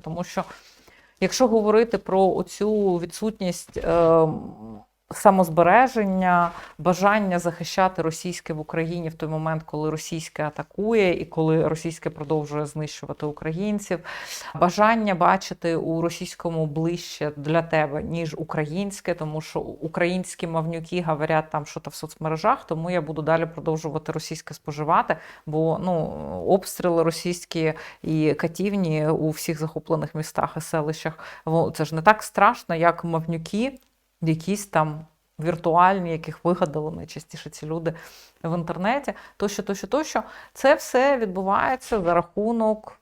Тому що якщо говорити про оцю відсутність е, самозбереження, бажання захищати російське в Україні в той момент, коли російське атакує і коли російське продовжує знищувати українців, бажання бачити у російському ближче для тебе, ніж українське, тому що українські мавнюки говорять там що-то в соцмережах, тому я буду далі продовжувати російське споживати, бо ну, обстріли російські і катівні у всіх захоплених містах і селищах. Це ж не так страшно, як мавнюки, якісь там віртуальні, яких вигадали найчастіше ці люди в інтернеті, тощо, тощо, тощо. Це все відбувається за рахунок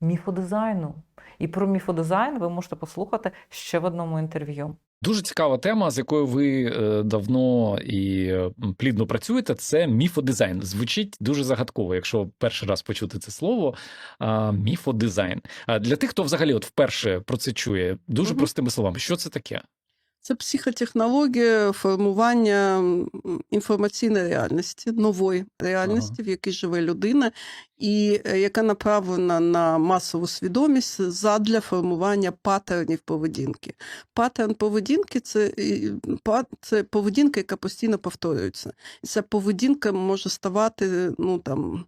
міфодизайну. І про міфодизайн ви можете послухати ще в одному інтерв'ю. Дуже цікава тема, з якою ви е, давно і е, плідно працюєте. Це міфодизайн. Звучить дуже загадково, якщо перший раз почути це слово. Міфодизайн. А для тих, хто взагалі от вперше про це чує, дуже Мгм. простими словами, що це таке? Це психотехнологія формування інформаційної реальності, нової реальності, в якій живе людина, і е, яка направлена на масову свідомість задля формування паттернів поведінки. Паттерн поведінки це, це поведінка, яка постійно повторюється. Ця поведінка може ставати ну, там,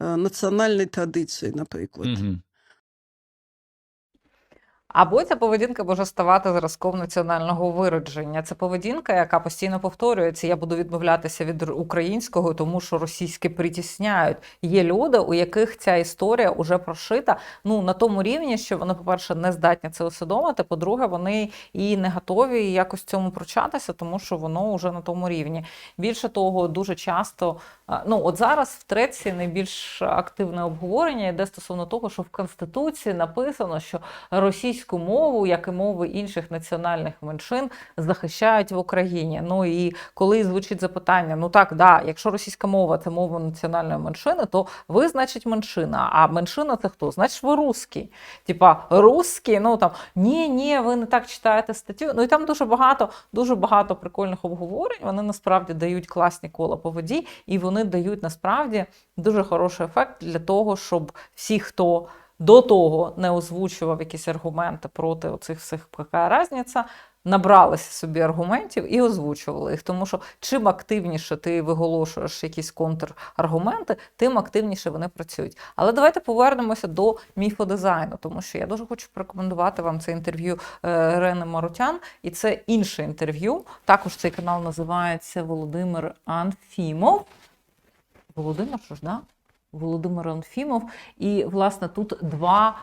е, національною традицією, наприклад. Угу. Або ця поведінка може ставати зразком національного виродження. Це поведінка, яка постійно повторюється. Я буду відмовлятися від українського, тому що російське притісняють. Є люди, у яких ця історія вже прошита ну на тому рівні, що вони, по-перше, не здатні це усвідомити. По-друге, вони і не готові якось цьому прочатися, тому що воно вже на тому рівні. Більше того, дуже часто ну от зараз в треці найбільш активне обговорення йде стосовно того, що в конституції написано, що російську мову, як і мови інших національних меншин, захищають в Україні. Ну і коли звучить запитання: ну так, да, якщо російська мова це мова національної меншини, то ви, значить, меншина. А меншина це хто? Значить, ви русський. Типа русський, ну там ні, ні, ви не так читаєте статтю. Ну і там дуже багато, дуже багато прикольних обговорень. Вони насправді дають класні кола по воді, і вони дають насправді дуже хороший ефект для того, щоб всі, хто до того не озвучував якісь аргументи проти оцих всіх яка різниця, набралися собі аргументів і озвучували їх. Тому що чим активніше ти виголошуєш якісь контраргументи, тим активніше вони працюють. Але давайте повернемося до міфодизайну, тому що я дуже хочу порекомендувати вам це інтерв'ю е, Рени Марутян, і це інше інтерв'ю. Також цей канал називається Володимир Анфімов. Володимир, що ж, да? Володимир Анфімов. І, власне, тут два.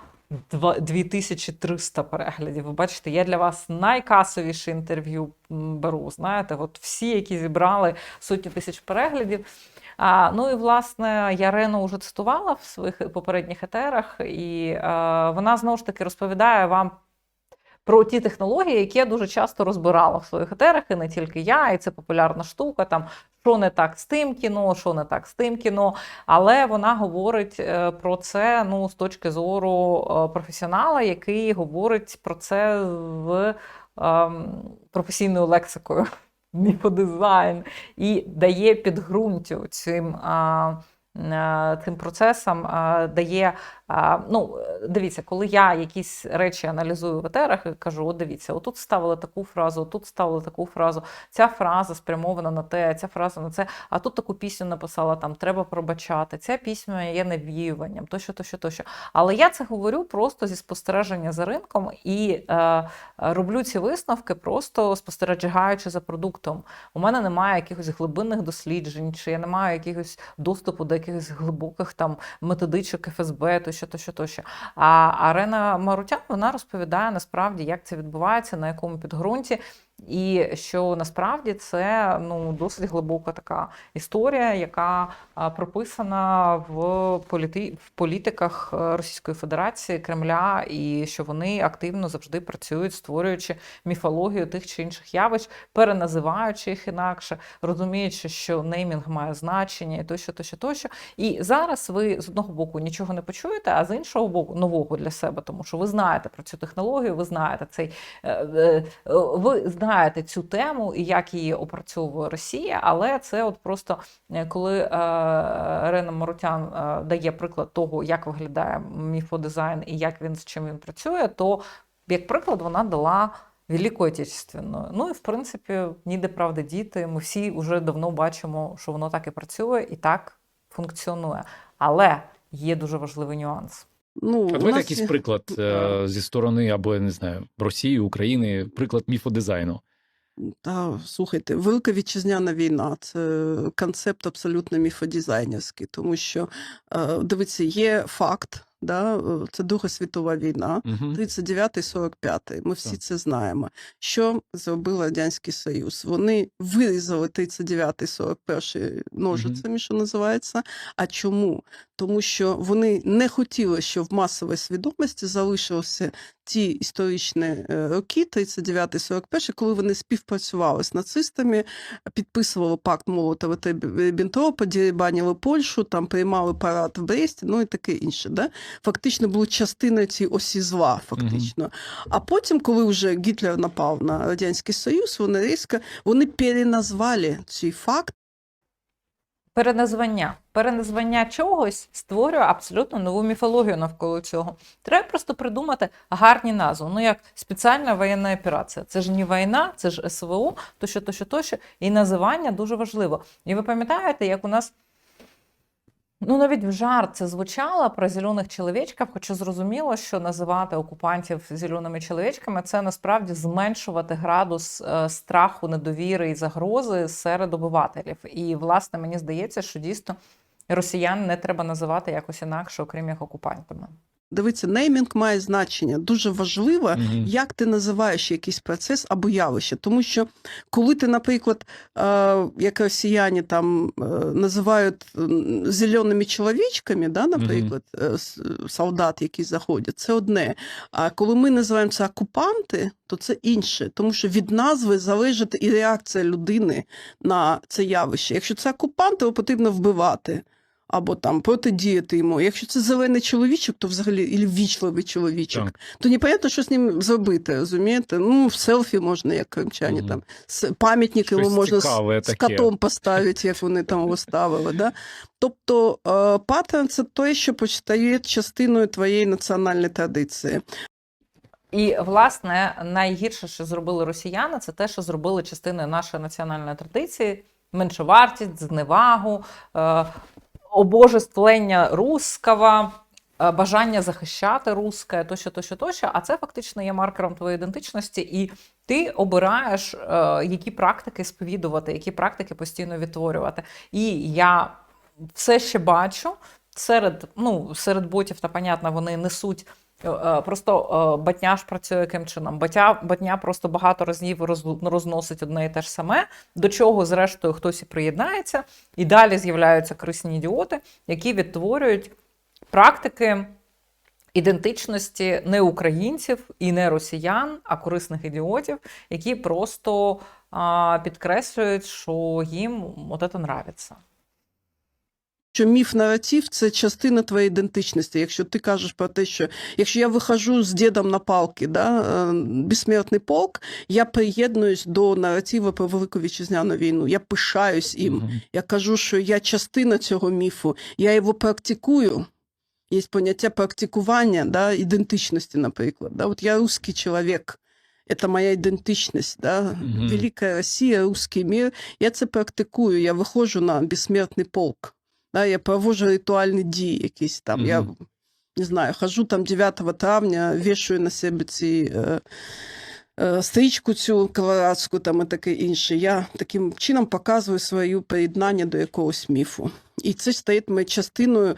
два- 2300 переглядів. Ви бачите, я для вас найкасовіше інтерв'ю беру. Знаєте, от всі, які зібрали сотні тисяч переглядів. А, ну і власне Ярену вже цитувала в своїх попередніх етерах, і е, вона знову ж таки розповідає вам про ті технології, які я дуже часто розбирала в своїх етерах, і не тільки я, і це популярна штука. Там що не так з тим кіно, що не так з тим кіно. Але вона говорить е, про це ну, з точки зору е, професіонала, який говорить про це з ем, професійною лексикою. Міфодизайн і дає підґрунтю цим, а, цим процесам, дає. Ну, дивіться, коли я якісь речі аналізую в етерах і кажу: дивіться, отут ставили таку фразу, отут ставили таку фразу, ця фраза спрямована на те, ця фраза на це, а тут таку пісню написала, там треба пробачати, ця пісня є навіюванням, тощо, тощо, тощо. Але я це говорю просто зі спостереження за ринком і е, роблю ці висновки, просто спостерігаючи за продуктом. У мене немає якихось глибинних досліджень, чи я не маю якихось доступу до якихось глибоких там методичок ФСБ, тощо, тощо, тощо. А Арена Марутян вона розповідає насправді, як це відбувається, на якому підґрунті. І що насправді це ну досить глибока така історія, яка прописана в політи... в політиках е, Російської Федерації Кремля, і що вони активно завжди працюють, створюючи міфологію тих чи інших явищ, переназиваючи їх інакше, розуміючи, що неймінг має значення, і тощо, тощо, тощо. І зараз ви з одного боку нічого не почуєте, а з іншого боку нового для себе, тому що ви знаєте про цю технологію, ви знаєте цей е, е, ви знаєте. Зберігаєте цю тему і як її опрацьовує Росія, але це от просто е, коли е, Ірина Марутян е, дає приклад того, як виглядає міфодизайн і як він з чим він працює, то як приклад вона дала Велику Отечественну. Ну і в принципі, ніде правди діти. Ми всі вже давно бачимо, що воно так і працює і так функціонує. Але є дуже важливий нюанс. Ну, А давайте нас якийсь приклад е, зі сторони або я не знаю Росії, України, приклад міфодизайну. Та слухайте, велика вітчизняна війна це концепт абсолютно міфодизайнерський, тому що е, дивіться, є факт, да, е, це Друга світова війна. Угу. 39-45, ми всі Так. це знаємо. Що зробив Радянський Союз? Вони вирізали 39-41 ножицями, що називається. А чому? Тому що вони не хотіли, щоб в масовій свідомості залишилися ті історичні е, роки, 39-41, коли вони співпрацювали з нацистами, підписували пакт Молотова та Ріббентропа, дірібанили Польщу, там приймали парад в Бресті, ну і таке інше. Да? Фактично були частиною цієї осі зла, фактично. А потім, коли вже Гітлер напав на Радянський Союз, вони різко вони переназвали цей факт. Переназвання. Переназвання чогось створює абсолютно нову міфологію навколо цього. Треба просто придумати гарні назви. Ну як спеціальна воєнна операція. Це ж не війна, це ж СВО, тощо, тощо, тощо. І називання дуже важливо. І ви пам'ятаєте, як у нас. Ну, навіть в жарт це звучало про зелених чоловічків, хоча зрозуміло, що називати окупантів зеленими чоловічками це насправді зменшувати градус е, страху, недовіри і загрози серед обивателів. І, власне, мені здається, що дійсно росіян не треба називати якось інакше, окрім як окупантами. Дивіться, неймінг має значення. Дуже важливо, Мгм. як ти називаєш якийсь процес або явище. Тому що коли ти, наприклад, е, як росіяни там е, називають зеленими чоловічками, да, наприклад, е, с- солдат, які заходять, це одне. А коли ми називаємо це окупанти, то це інше, тому що від назви залежить і реакція людини на це явище. Якщо це окупант, його потрібно вбивати. Або там протидіяти йому. Якщо це зелений чоловічок, то взагалі і ввічливий чоловічок, Так. то непонятно, що з ним зробити, розумієте? Ну, в селфі можна, як кримчані, Мгм. там пам'ятник йому Щось можна з, з котом поставити, як вони там його ставили. Да? Тобто е, паттерн це те, що постає частиною твоєї національної традиції. І, власне, найгірше, що зробили росіяни, це те, що зробили частиною нашої національної традиції: меншовартість, зневагу, е, обожествлення руского, е, бажання захищати русське, тощо, тощо, тощо. А це фактично є маркером твоєї ідентичності, і ти обираєш, е, які практики сповідувати, які практики постійно відтворювати. І я все ще бачу серед, ну, серед ботів, та понятно, вони несуть. Е, е, Просто е, батня ж працює яким чином? Батя, батня просто багато разів роз- розносить одне і те ж саме, до чого, зрештою, хтось і приєднається, і далі з'являються корисні ідіоти, які відтворюють практики ідентичності не українців і не росіян, а корисних ідіотів, які просто а, підкреслюють, що їм от це нравиться. Що міф наратив це частина твоєї ідентичності. Якщо ти кажеш про те, що якщо я виходжу з дідом на палки, да, е, безсмертний полк, я приєднуюсь до наративу про Велику Вітчизняну війну. Я пишаюсь їм. Я кажу, що я частина цього міфу, я його практикую. Є поняття практикування да, ідентичності, наприклад. Да? От я русский чоловік, це моя ідентичність. Да? Мгм. Велика Росія, русский мир. Я це практикую, я виходжу на безсмертний полк. Да? Я проводжу ритуальні дії якісь там. Я не знаю, хожу там 9 травня, вішую на себе ці. Е, е, Стрічку цю колорадську там і таке інше. Я таким чином показую своє приєднання до якогось міфу. І це стає моєю частиною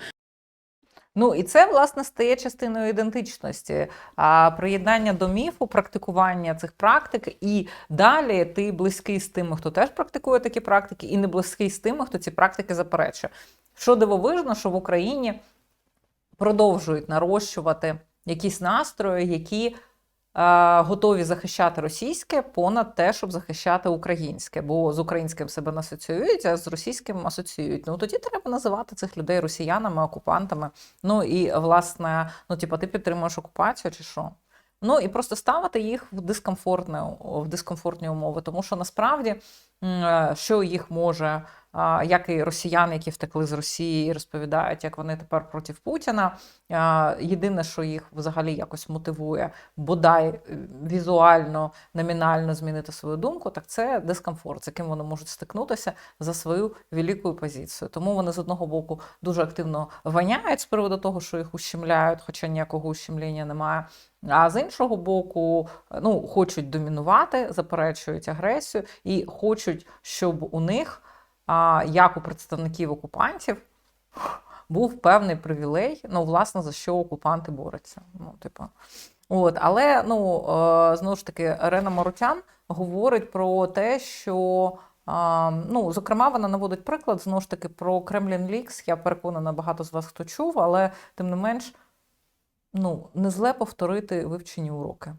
Ну і це власне стає частиною ідентичності, а приєднання до міфу, практикування цих практик, і далі ти близький з тими, хто теж практикує такі практики, і не близький з тими, хто ці практики заперечує. Що дивовижно, що в Україні продовжують нарощувати якісь настрої, які е, готові захищати російське понад те, щоб захищати українське, бо з українським себе не асоціюють, а з російським асоціюють. Ну тоді треба називати цих людей росіянами, окупантами. Ну і власне, ну типа, ти підтримуєш окупацію чи що? Ну і просто ставити їх в дискомфортне в дискомфортні умови, тому що насправді що їх може, як і росіяни, які втекли з Росії, і розповідають, як вони тепер проти Путіна. Єдине, що їх взагалі якось мотивує, бодай е, візуально, номінально змінити свою думку, так це дискомфорт, з яким вони можуть стикнутися за свою велику позицію. Тому вони з одного боку дуже активно воняють з приводу того, що їх ущемляють, хоча ніякого ущемлення немає. А з іншого боку, ну, хочуть домінувати, заперечують агресію і хочуть, щоб у них, як у представників окупантів, був певний привілей, ну, власне, за що окупанти борються. Ну, типу. От, але ну, е, знову ж таки, Рена Марутян говорить про те, що. Ну, зокрема, вона наводить приклад знову ж таки про Кремлін Лікс. Я переконана, багато з вас хто чув, але тим не менш, ну, не зле повторити вивчені уроки.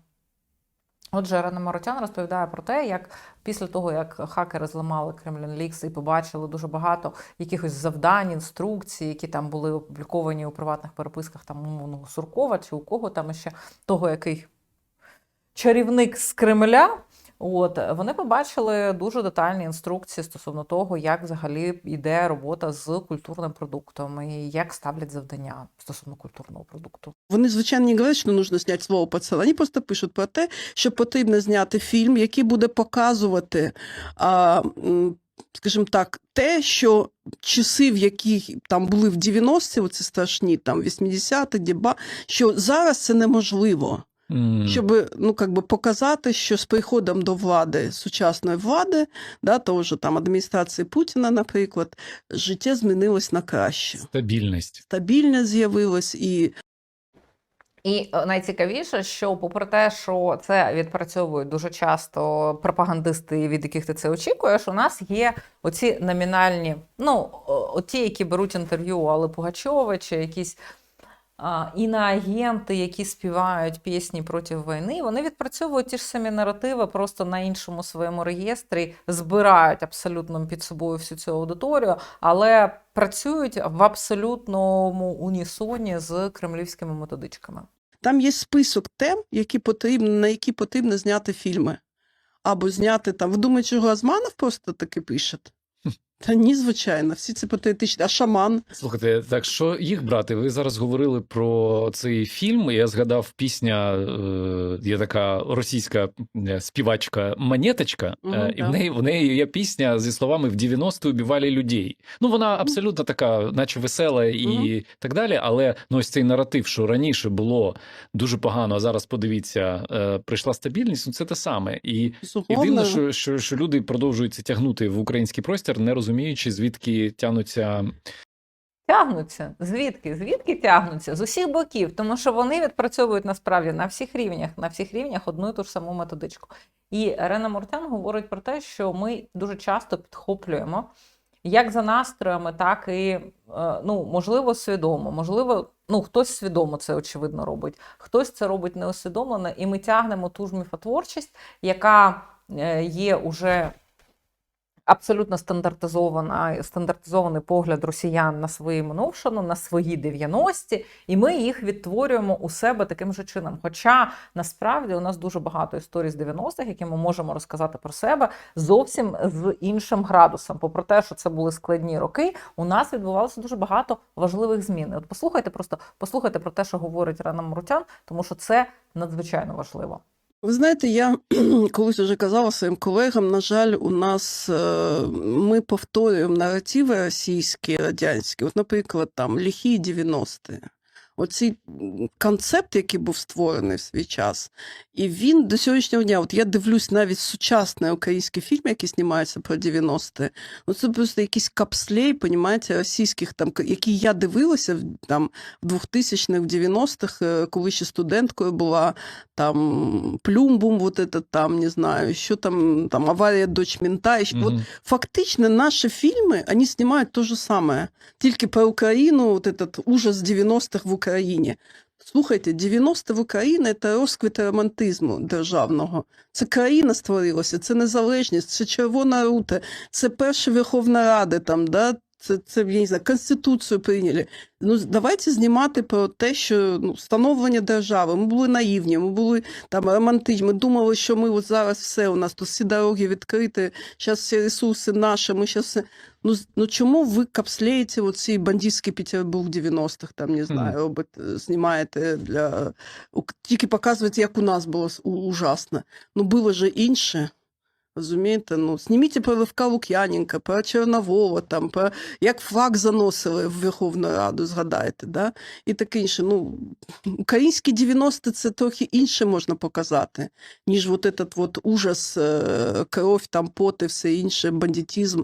Отже, Рена Маротян розповідає про те, як після того, як хакери зламали Кремлін Лікс і побачили дуже багато якихось завдань, інструкцій, які там були опубліковані у приватних переписках там умовного Суркова чи у кого там ще того, який чарівник з Кремля. От вони побачили дуже детальні інструкції стосовно того, як взагалі йде робота з культурним продуктом і як ставлять завдання стосовно культурного продукту. Вони, звичайно, не говорять, що потрібно зняти слово поцел. Вони просто пишуть про те, що потрібно зняти фільм, який буде показувати, а, скажімо так, те, що часи, в які там були в 90-ті, оці страшні, там 80-ті, діба, що зараз це неможливо. Щоб ну, как би показати, що з приходом до влади, сучасної влади, да, того ж там адміністрації Путіна, наприклад, життя змінилось на краще. Стабільність. Стабільність з'явилась і І е, найцікавіше, що попри те, що це відпрацьовують дуже часто пропагандисти, від яких ти це очікуєш, у нас є оці номінальні, ну ті, які беруть інтерв'ю у Алли Пугачови, чи якісь іноагенти, які співають пісні проти війни, вони відпрацьовують ті ж самі наративи, просто на іншому своєму реєстрі, збирають абсолютно під собою всю цю аудиторію, але працюють в абсолютному унісоні з кремлівськими методичками. там є список тем, які потрібно, на які потрібно зняти фільми. Або зняти там. Ви думаєте, Газманов просто таки пише? Та ні, звичайно, всі це патріотичні. А шаман Слухайте, так що їх брати? Ви зараз говорили про цей фільм. Я згадав пісня, е, є така російська е, співачка Монеточка, Мгм, е, і в неї в неї є пісня зі словами в 90-ті убивали людей. Ну вона абсолютно така, наче весела і Мгм. так далі. Але ну ось цей наратив, що раніше було дуже погано, а зараз подивіться, е, прийшла стабільність. Ну це те саме. І І дивно, що, що, що люди продовжують це тягнути в український простір, не розуміючи, звідки тягнуться Тягнуться. Звідки? Звідки тягнуться? З усіх боків, тому що вони відпрацьовують насправді на всіх рівнях, на всіх рівнях одну і ту ж саму методичку. І Рена Муртян говорить про те, що ми дуже часто підхоплюємо як за настроями, так і е, ну, можливо, свідомо. Можливо, ну хтось свідомо це очевидно робить, хтось це робить неусвідомлено, і ми тягнемо ту ж міфотворчість, яка е, є уже абсолютно стандартизована, стандартизований погляд росіян на свої минувшину, на свої 90-ті, і ми їх відтворюємо у себе таким же чином. Хоча насправді у нас дуже багато історій з 90-х, які ми можемо розказати про себе зовсім з іншим градусом. Попри те, що це були складні роки, у нас відбувалося дуже багато важливих змін. От послухайте, просто послухайте про те, що говорить Рана Мрутян, тому що це надзвичайно важливо. Ви знаєте, я колись вже казала своїм колегам, на жаль, у нас е, ми повторюємо наративи російські, радянські. От, наприклад, там ліхі 90-ті Оцей м, концепт, який був створений в свій час, і він до сьогоднішнього дня, от я дивлюсь навіть сучасний український фільм, який знімається про 90-ті, ну це просто якийсь капслей, понімаєте, російських, там, к- які я дивилася в- там, в 2000-х, в 90-х, е, коли ще студенткою була, там плюмбум, вот это там, не знаю, що там, там аварія дочь мента. І ще- от Мгм. фактично наши фильмы, они снимают то же самое. Тільки про Україну, вот этот ужас 90-х в Україні. Слухайте, 90 в Україні – це розквіт романтизму державного. Це країна створилася, це незалежність, це Червона рута, це перша Верховна Рада, там, да? Це, це я не знаю, конституцію прийняли. Ну давайте знімати про те, що ну, становлення держави. Ми були наївні, ми були там романтичні. Ми думали, що ми от зараз все у нас тут всі дороги відкриті, зараз всі ресурси наші. Ми зараз все. Ну, ну чому ви капслеєте оці бандитський Петербург 90-х, там не знаю, Мгм. робите, знімаєте для тільки показуєте, як у нас було ужасно. Ну було же інше. Розумієте, ну зніміть про Левка Лук'яненка, про Чорновола, там, про як флаг заносили в Верховну Раду, згадайте, да? і таке інше. Ну, українські 90 це трохи інше можна показати, ніж от этот вот ужас, е, кров, там, пот і все інше, бандитизм.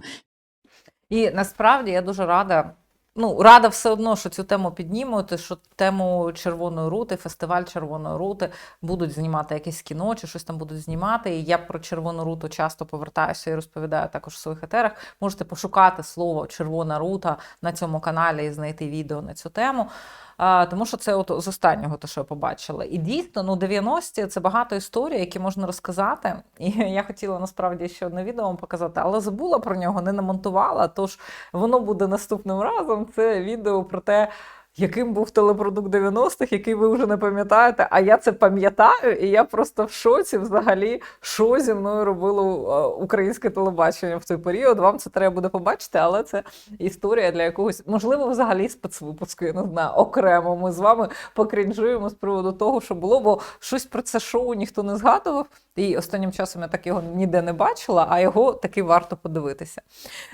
І насправді я дуже рада. Ну, рада все одно, що цю тему піднімуть, що тему Червоної рути, фестиваль Червоної рути будуть знімати якесь кіно чи щось там будуть знімати. І я про Червону руту часто повертаюся і розповідаю також в своїх етерах. Можете пошукати слово Червона рута на цьому каналі і знайти відео на цю тему. А, тому що це от з останнього, те, що я побачила. І дійсно, ну 90-ті це багато історій, які можна розказати. І я хотіла насправді ще одне відео вам показати, але забула про нього, не намонтувала. Тож воно буде наступним разом. Це відео про те. Яким був телепродукт 90-х, який ви вже не пам'ятаєте, а я це пам'ятаю, і я просто в шоці взагалі, що зі мною робило е, українське телебачення в той період. Вам це треба буде побачити, але це історія для якогось, можливо, взагалі спецвипуску, я не знаю, окремо. Ми з вами покрінжуємо з приводу того, що було, бо щось про це шоу ніхто не згадував. І останнім часом я так його ніде не бачила, а його таки варто подивитися.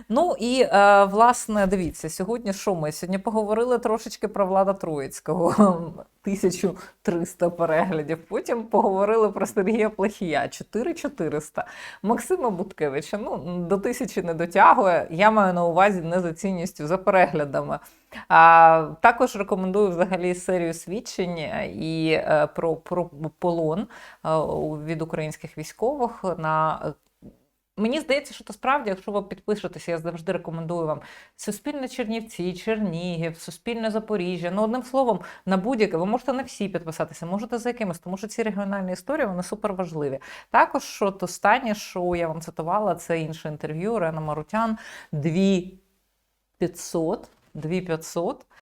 Ну і е, власне, дивіться, сьогодні що ми? Сьогодні поговорили трошечки про Влада Троїцького, 1300 переглядів. Потім поговорили про Сергія Плахія, 4400. Максима Буткевича, ну до тисячі не дотягує. Я маю на увазі не за цінністю, за переглядами. А, також рекомендую взагалі серію свідчень і е, про, про полон е, від українських військових на. Мені здається, що то справді, якщо ви підпишетеся, я завжди рекомендую вам Суспільне Чернівці, Чернігів, Суспільне Запоріжжя. Ну, одним словом, на будь-яке, ви можете на всі підписатися, можете за якимось, тому що ці регіональні історії вони супер важливі. Також от останнє, що я вам цитувала, це інше інтерв'ю Рена Марутян. 2500, 2500